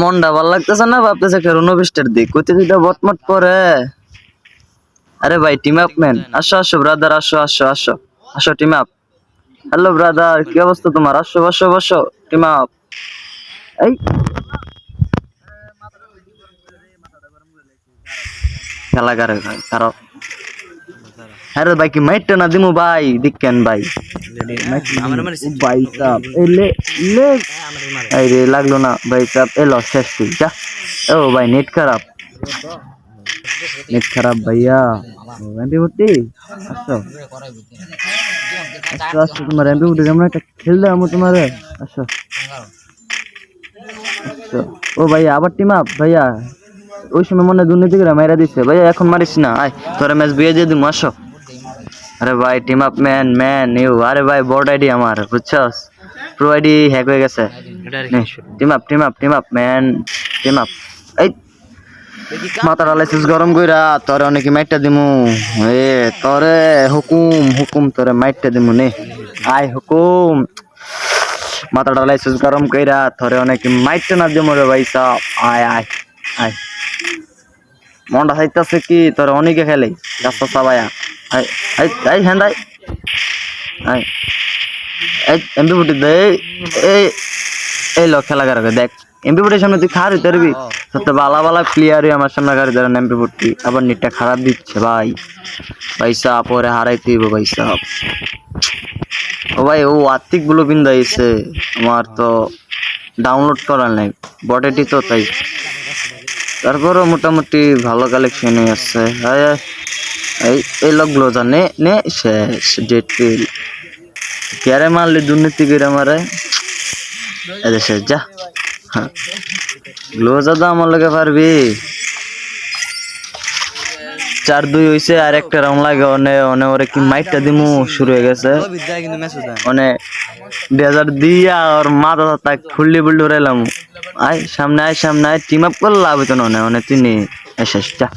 মনটা ভালো লাগতেছে না, ভাবতেছে একটা রুনোবিস্টের দিক। কইতে দিটা বটমট করে। আরে ভাই টিম আপ ম্যান আসো আসো ব্রাদার আসো আসো আসো। আসো টিম আপ হ্যালো ব্রাদার কি অবস্থা তোমার? আসো, বসো বসো টিম আপ এই। খেলা করে কারও হ্যাঁ রে ভাই কি মাইটটা না দিমু ভাই? দিকেন ভাই? ভাই সাপ এ লে লে। এই রে লাগল না ভাই সাপ এলো শেষ তুই যা। ও ভাই নেট খারাপ। নেট খারাপ ভাইয়া। এমপি ভর্তি? আসো আসো আসো তোমার এমপি ভর্তি আমরা একটা খেললে আমি তোমার। আসো ও ভাইয়া আবার টিম আপ ভাইয়া। ওই সময় মনে হয় দুর্নীতি করে মাইরা দিচ্ছে ভাইয়া এখন মারিস না। আয় তোরা ম্যাচ বিয়ে দিয়ে দিমু আসো। আরে ভাই team up man man you আরে ভাই বোর্ড আইডি আমার বুঝছস? প্রো আইডি হ্যাক হয়ে গেছে। Team up team up team up man team up এই মাথার লাইসেন্স গরম কইরা তোরে অনেকে মাইটটা দিমু। এ তোরে হুকুম হুকুম তোরে মাইটটা দিমু নে। আয় হুকুম। মাথাটা লাইসেন্স গরম কইরা তোরে অনেকে মাইটটা না দিমু রে ভাই সাহ আয় আয় আয়। মনটা চাইতাছে কি তোর অনেকে খেলে রাস্তা সাবায়া আই আই আই হ্যান্ড আই। আই এই এমপি ফুটি দে এই এই লো খেলা করে দেখ। এমপি ফুটির সামনে তুই খারি ধরবি। সত্য বালা বালা প্লেয়ারই আমার সামনে খারি ধরেন এমপি ফুটি। আবার নেটটা খারাপ দিচ্ছে ভাই। পয়সা পরে হারাই তুইব পয়সা ও ভাই ও আর্থিকগুলো বিন্দাইছে আমার তো ডাউনলোড করার নাই। বটেটি তো তাই। তারপরও মোটামুটি ভালো কালেকশনই আছে। হায় হায়। এই এই লোকগুলো জানে নে শেষ ডেট পিল ক্যারে মারলি দুর্নীতি করে মারে এদের শেষ যা। গ্লো দাদা আমার লোকে পারবি। চার দুই হইছে, আর একটা রাউন্ড লাগে, অনে অনে ওরে কি মাইটটা দিমু, শুরু হয়ে গেছে। অনে ডেজার দিয়া ওর মাথা তাক ফুললি বুললি উড়াইলাম আয়, সামনে আয় সামনে আয় টিম আপ করলে লাভ হইতো না, অনে অনে তিনি শেষ যা।